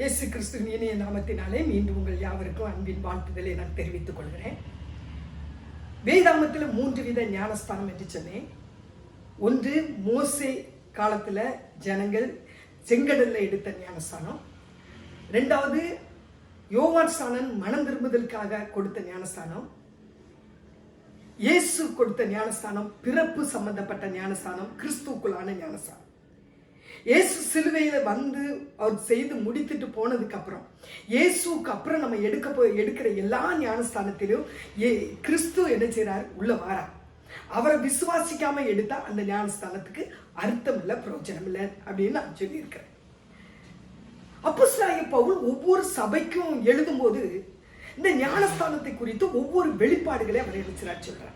இயேசு கிறிஸ்துவின் இனிய நாமத்தினாலே மீண்டும் உங்கள் யாவருக்கும் அன்பின் வாழ்த்துதலை நான் தெரிவித்துக் கொள்கிறேன். வேதாமத்தில் மூன்று வித ஞானஸ்தானம் என்று சொன்னேன். ஒன்று மோசே காலத்தில் ஜனங்கள் செங்கடலில் எடுத்த ஞானஸ்தானம். ரெண்டாவது யோவான் ஸ்தானன் மனம் திரும்புதலுக்காக கொடுத்த ஞானஸ்தானம். இயேசு கொடுத்த ஞானஸ்தானம் பிறப்பு சம்பந்தப்பட்ட ஞானஸ்தானம் கிறிஸ்துக்குள்ளான ஞானஸ்தானம். இயேசு சிலுவையில் வந்து அவர் செய்து முடித்துட்டு போனதுக்கு அப்புறம் இயேசுக்கு அப்புறம் நம்ம எடுக்க போய் எடுக்கிற எல்லா ஞானஸ்தானத்திலும் ஏ கிறிஸ்து என்ன செய்கிறார் உள்ள வாரார். அவரை விசுவாசிக்காம எடுத்தா அந்த ஞானஸ்தானத்துக்கு அர்த்தம் இல்லை பிரயோஜனம் இல்லை அப்படின்னு நான் சொல்லியிருக்கிறேன். அப்போஸ்தலனாகிய பவுல் ஒவ்வொரு சபைக்கும் எழுதும்போது இந்த ஞானஸ்தானத்தை குறித்து ஒவ்வொரு வெளிப்பாடுகளை அவர் எழுதுகிறார் சொல்றார்.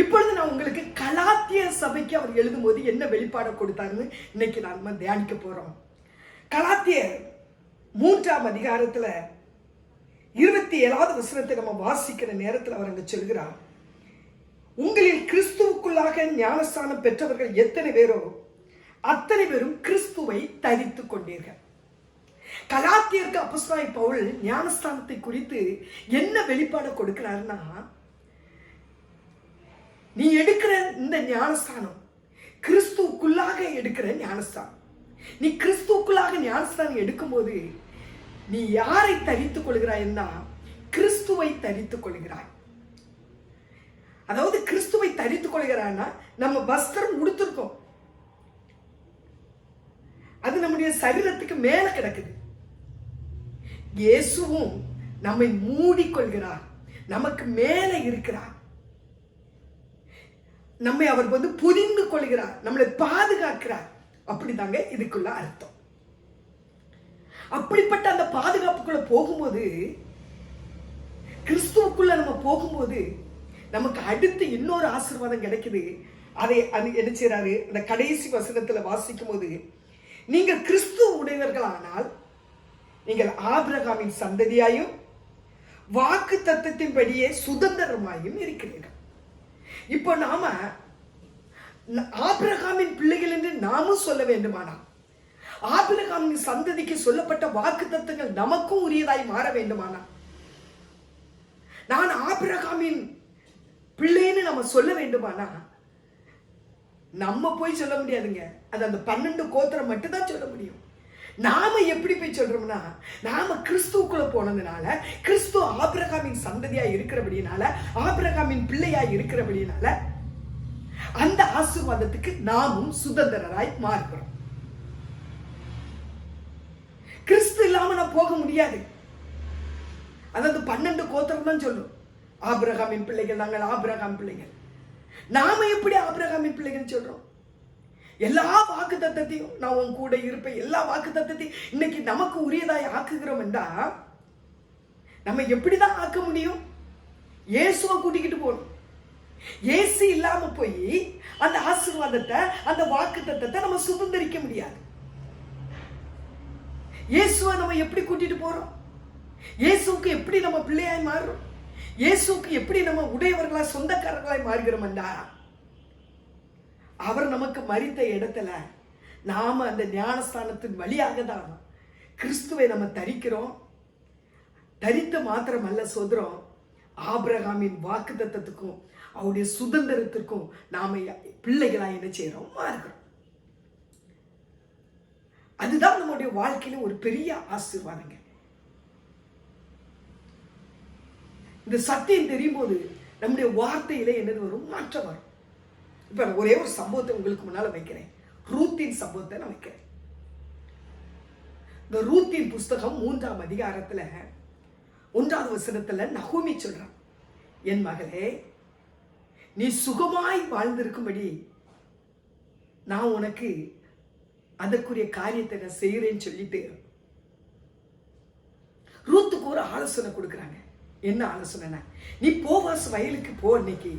இப்பொழுது நான் உங்களுக்கு கலாத்திய சபைக்கு அவர் எழுதும்போது என்ன வெளிப்பாடை கொடுத்தாருன்னு இன்னைக்கு நாம தியானிக்க போறோம். கலாத்தியர் மூன்றாம் அதிகாரத்துல இருபத்தி ஏழாவது வசனத்தை நம்ம வாசிக்கிற நேரத்தில் அவர் அங்க சொல்கிறார் உங்களில் கிறிஸ்துவுக்குள்ளாக ஞானஸ்தானம் பெற்றவர்கள் எத்தனை பேரோ அத்தனை பேரும் கிறிஸ்துவை தரித்து கொண்டீர்கள். கலாத்தியருக்கு அப்போஸ்தலனாகிய பவுல் ஞானஸ்தானத்தை குறித்து என்ன வெளிப்பாடு கொடுக்கிறாருன்னா நீ எடுக்கிற இந்த ஞானஸ்தானம் கிறிஸ்துவுக்குள்ளாக எடுக்கிற ஞானஸ்தானம். நீ கிறிஸ்துவுக்குள்ளாக ஞானஸ்தானம் எடுக்கும்போது நீ யாரை தரித்துக் கொள்கிறாய்னா கிறிஸ்துவை தரித்துக் கொள்கிறாய். அதாவது கிறிஸ்துவை தரித்துக் கொள்கிறான்னா நம்ம வஸ்திரம் உடுத்திருக்கோம். அது நம்முடைய சரீரத்துக்கு மேல கிடக்குது. இயேசுவும் நம்மை மூடிக்கொள்கிறார். நமக்கு மேல இருக்கிறார். நம்மை அவர் வந்து புரிந்து கொள்கிறார் நம்மளை பாதுகாக்கிறார். அப்படிதாங்க இதுக்குள்ள அர்த்தம். அப்படிப்பட்ட அந்த பாதுகாப்புக்குள்ள போகும்போது கிறிஸ்துவுக்குள்ள நம்ம போகும்போது நமக்கு அடுத்து இன்னொரு ஆசீர்வாதம் கிடைக்குது. அதை அது என்ன செய்றாரு? அந்த கடைசி வசனத்துல வாசிக்கும் போது நீங்கள் கிறிஸ்து உடையவர்களானால் நீங்கள் ஆபிரகாமின் சந்ததியாயும் வாக்கு தத்தத்தின்படியே சுதந்திரமாயும் இருக்கிறீர்கள். இப்போ நாம ஆபிரகாமின் பிள்ளைகள் என்று நாமும் சொல்ல வேண்டுமானா? ஆபிரகாமின் சந்ததிக்கு சொல்லப்பட்ட வாக்கு தத்துவங்கள் நமக்கும் உரியதாய் மாற வேண்டுமானா? நான் ஆபிரகாமின் பிள்ளைன்னு நம்ம சொல்ல வேண்டுமானா? நம்ம போய் சொல்ல முடியாதுங்க. அது அந்த பன்னெண்டு கோத்திரம் மட்டும்தான் சொல்ல முடியும். நாம எப்படி போய் சொல்றோம்னா நாம கிறிஸ்துவுக்குள்ள போனதுனால கிறிஸ்துவ ஆபிரகாமின் சந்ததியா இருக்கிறபடினால ஆபிரகாமின் பிள்ளையா இருக்கிறபடினால அந்த ஆசீர்வாதத்துக்கு நாமும் சுதந்திரராய் மாறுகிறோம். கிறிஸ்து இல்லாம நான் போக முடியாது. அதாவது பன்னெண்டு கோத்திரம் தான் சொல்லும் ஆபிரகாமின் பிள்ளைகள் நாங்கள் ஆபிரகாம் பிள்ளைகள். நாம எப்படி ஆபிரகாமின் பிள்ளைகள் சொல்றோம்? எல்லா வாக்கு தத்தத்தையும் நான் உன் கூட இருப்பேன். எல்லா வாக்கு தத்தத்தையும் இன்னைக்கு நமக்கு உரியதாய் ஆக்குகிறோம் என்றா நம்ம எப்படிதான் ஆக்க முடியும்? இயேசுவை கூட்டிக்கிட்டு போகணும். ஏசி இல்லாம போய் அந்த ஆசீர்வாதத்தை அந்த வாக்கு தத்தத்தை நம்ம சுதந்திரிக்க முடியாது. இயேசுவை நம்ம எப்படி கூட்டிட்டு போறோம்? இயேசுவுக்கு எப்படி நம்ம பிள்ளையாய் மாறுறோம்? இயேசுவுக்கு எப்படி நம்ம உடையவர்களா சொந்தக்காரர்களாய் மாறுகிறோம்டா அவர் நமக்கு மறித்த இடத்துல நாம அந்த ஞானஸ்தானத்தின் வழியாக தான் கிறிஸ்துவை நம்ம தரிக்கிறோம். தரித்து மாத்திரமல்ல சொல்றோம் ஆபிரகாமின் வாக்கு தத்தத்துக்கும் அவருடைய சுதந்திரத்திற்கும் நாம பிள்ளைகளாக என்ன செய்கிறோம் மாறுகிறோம் அதுதான் நம்முடைய வாழ்க்கையில ஒரு பெரிய ஆசீர்வாதங்க. இந்த சத்தியம் தெரியும் போது நம்முடைய வார்த்தையில என்னது வரும்? மாற்றம் வரும். இப்ப நான் ஒரே ஒரு சம்பவத்தை உங்களுக்கு முன்னால வைக்கிறேன். ரூத்தின் சம்பவத்தை நான் வைக்கிறேன். இந்த ரூத்தின் புஸ்தகம் மூன்றாம் அதிகாரத்துல ஒன்றாவது வசனத்துல நகோமி சொல்றான். என் மகளே நீ சுகமாய் வாழ்ந்திருக்கும்படி நான் உனக்கு அதற்குரிய காரியத்தை நான் செய்கிறேன்னு சொல்லிட்டு ரூத்துக்கு ஒரு ஆலோசனை கொடுக்குறாங்க. என்ன ஆலோசனைனா நீ போவாஸ் வயலுக்கு போ இன்னைக்கு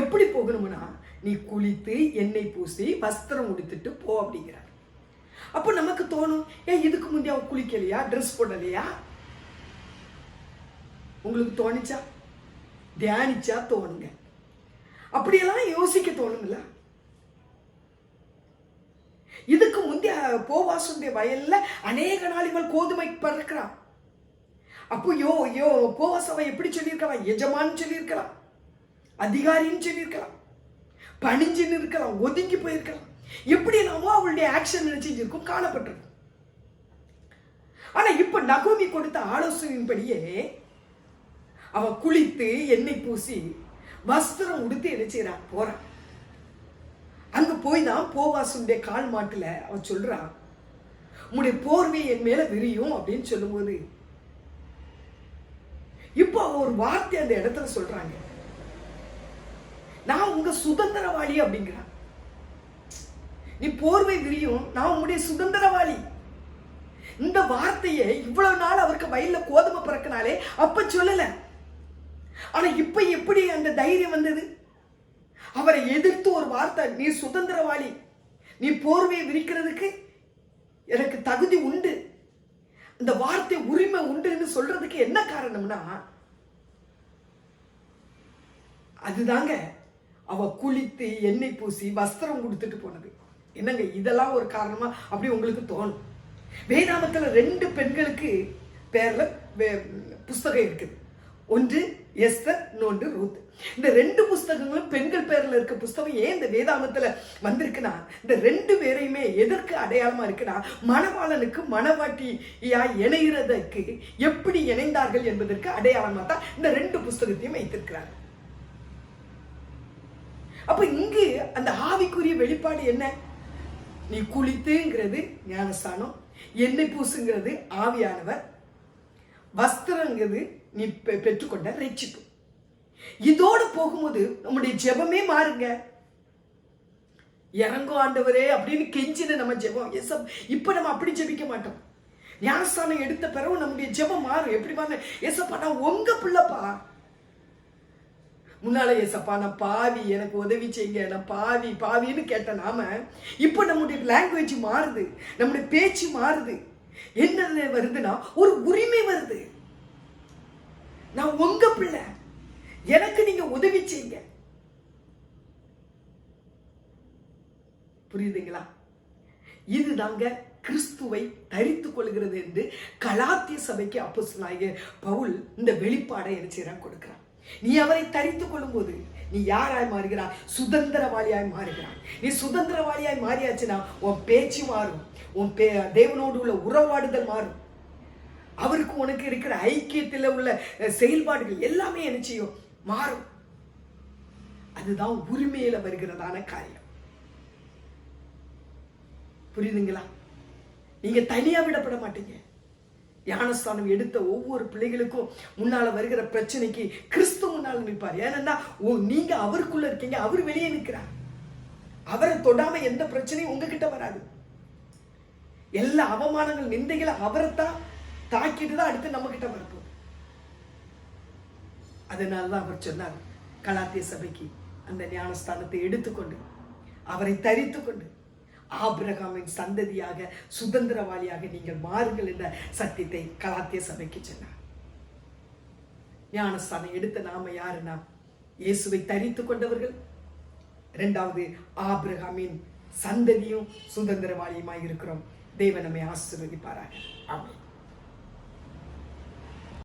எப்படி போகணும்னா நீ குளித்து எண்ணெய் பூசி வஸ்திரம் உடுத்துட்டு போ அப்படிங்கிறார். அப்போ நமக்கு தோணும் ஏன் இதுக்கு முந்தைய அவன் குளிக்கலையா? ட்ரெஸ் போடலையா? உங்களுக்கு தோணுச்சா? தியானிச்சா தோணுங்க. அப்படியெல்லாம் யோசிக்க தோணுங்கள இதுக்கு முந்தைய போவாசுடைய வயல்ல அநேக நாள் இவள் கோதுமை பறக்கிறான். அப்போ யோ யோ போவாஸ் எப்படி சொல்லியிருக்கலாம்? எஜமான்னு சொல்லியிருக்கலாம். அதிகாரின்னு சொல்லியிருக்கலாம். பணிஞ்சுன்னு இருக்கலாம் ஒதுங்கி போயிருக்கலாம். எப்படி நாமோ அவளுடைய ஆக்ஷன் நினைச்சிருக்கும் காணப்பட்டிருக்கும். ஆனா இப்ப நகோமி கொடுத்த ஆலோசனையின்படியே அவ குளித்து எண்ணெய் பூசி வஸ்திரம் உடுத்து என்ன போறான் அங்க போய் தான் போவாசுடைய கால் மாட்டுல அவன் சொல்றான் உன்னுடைய போர்வை என் மேல விரியும் அப்படின்னு சொல்லும்போது இப்போ ஒரு வார்த்தை அந்த இடத்துல சொல்றாங்க. நான் உங்க சுதந்திரவாளி அப்படிங்கிறான். நீ போர்வை விரியும் நான் உங்களுடைய சுதந்திரவாளி. இந்த வார்த்தையை இவ்வளவு நாள் அவருக்கு வயல்ல கோதுமை பிறக்கினாலே அப்ப சொல்லல. ஆனா இப்ப எப்படி அந்த தைரியம் வந்தது? அவரை எதிர்த்து ஒரு வார்த்தை நீ சுதந்திரவாளி. நீ போர்வையை விரிக்கிறதுக்கு எனக்கு தகுதி உண்டு. இந்த வார்த்தை உரிமை உண்டுன்னு சொல்றதுக்கு என்ன காரணம்னா அதுதாங்க அவ குளித்து எண்ணெய் பூசி வஸ்திரம் கொடுத்துட்டு போனது. என்னங்க இதெல்லாம் ஒரு காரணமா? அப்படி உங்களுக்கு தோணும். வேதாமத்தில் ரெண்டு பெண்களுக்கு பேர்ல வே- புஸ்தகம் இருக்குது ஒன்று எஸ்தர் இன்னொன்று ரூத். இந்த ரெண்டு புஸ்தகங்களும் பெண்கள் பேரில் இருக்க புஸ்தகம் ஏன் இந்த வேதாமத்தில் வந்திருக்குன்னா இந்த ரெண்டு பேரையுமே எதற்கு அடையாளமாக இருக்குன்னா மணவாளனுக்கு மணவாட்டியா இணைகிறதற்கு எப்படி இணைந்தார்கள் என்பதற்கு அடையாளமாக தான் இந்த ரெண்டு புஸ்தகத்தையும் வைத்திருக்கிறார் அப்ப இங்கு அந்த ஆவிக்குரிய வெளிப்பாடு என்ன? நீ குளித்துங்கிறது ஞானஸ்தானம் எண்ணெய் பூசுங்கிறது ஆவியானவர் வஸ்திரங்கிறது நீ பெ- பெற்றுக்கொண்ட ரட்சிப்பு. இதோடு போகும்போது நம்முடைய ஜெபமே மாறுங்க. இறங்கும் ஆண்டவரே அப்படின்னு கெஞ்சின நம்ம ஜெபம். எஸ் இப்ப நம்ம அப்படி ஜெபிக்க மாட்டோம். ஞானஸ்தானம் எடுத்த பிறகு நம்முடைய ஜெபம் மாறும். எப்படி பாருங்க எசப்பா நான் உங்க பிள்ளைப்பா முன்னால் ஏசப்பா நான் பாவி எனக்கு உதவி செய்யுங்க நான் பாவி பாவின்னு கேட்ட நாம இப்போ நம்முடைய லாங்குவேஜ் மாறுது நம்முடைய பேச்சு மாறுது. என்ன வருதுன்னா ஒரு உரிமை வருது. நான் உங்க பிள்ளை எனக்கு நீங்க உதவி செய்யுங்க. புரியுதுங்களா? இதுதாங்க கிறிஸ்துவை தரித்து கொள்கிறது என்று கலாத்திய சபைக்கு அப்போஸ்தலனாகிய பவுல் இந்த வெளிப்பாடை என்ன செய்றான் கொடுக்கிறான் நீ அவரை தரித்து கொள்ளும்போது நீ யாராய் மாறுகிறாய்? சுதந்திரவாளியாய் மாறுகிறாய். நீ சுதந்திரவாளியாய் மாறியாச்சுன்னா உன் பேச்சு மாறும். உன் பே தேவனோடு உள்ள உறவாடுதல் மாறும். அவருக்கு உனக்கு இருக்கிற ஐக்கியத்தில் உள்ள செயல்பாடுகள் எல்லாமே என்ன செய்யும்? மாறும். அதுதான் உரிமையில வருகிறதான காரியம். புரியுதுங்களா? நீங்க தனியா விடப்பட மாட்டீங்க. ஞானஸ்தானம் எடுத்த ஒவ்வொரு பிள்ளைகளுக்கும் முன்னால வருகிற பிரச்சனைக்கு கிறிஸ்து முன்னால் நிற்பார். ஏன்னா ஓ நீங்க அவருக்குள்ள இருக்கீங்க அவர் வெளியே நிற்கிறார். அவரை தொடாம எந்த பிரச்சனையும் உங்ககிட்ட வராது. எல்லா அவமானங்கள் நிந்தைகளை அவரைத்தான் தாக்கிட்டு தான் அடுத்து நம்ம கிட்ட வரப்போகுது. அதனால தான் அவர் சொன்னார் கலாத்திய சபைக்கு அந்த ஞானஸ்தானத்தை எடுத்துக்கொண்டு அவரை தரித்து கொண்டு ஆபிரகாமின் சந்ததியாக சுதந்திரவாளியாக நீங்கள் மாறுங்கள் என்ற சத்தியத்தை கலாத்திய சபைக்கு சொன்னார். ஞானஸ்தானம் எடுத்த நாம யாருன்னா இயேசுவை தரித்து கொண்டவர்கள். இரண்டாவது ஆபிரகாமின் சந்ததியும் சுதந்திரவாளியுமாய் இருக்கிறோம். தேவன் நம்மை ஆசீர்வதிப்பாராக. ஆமென்.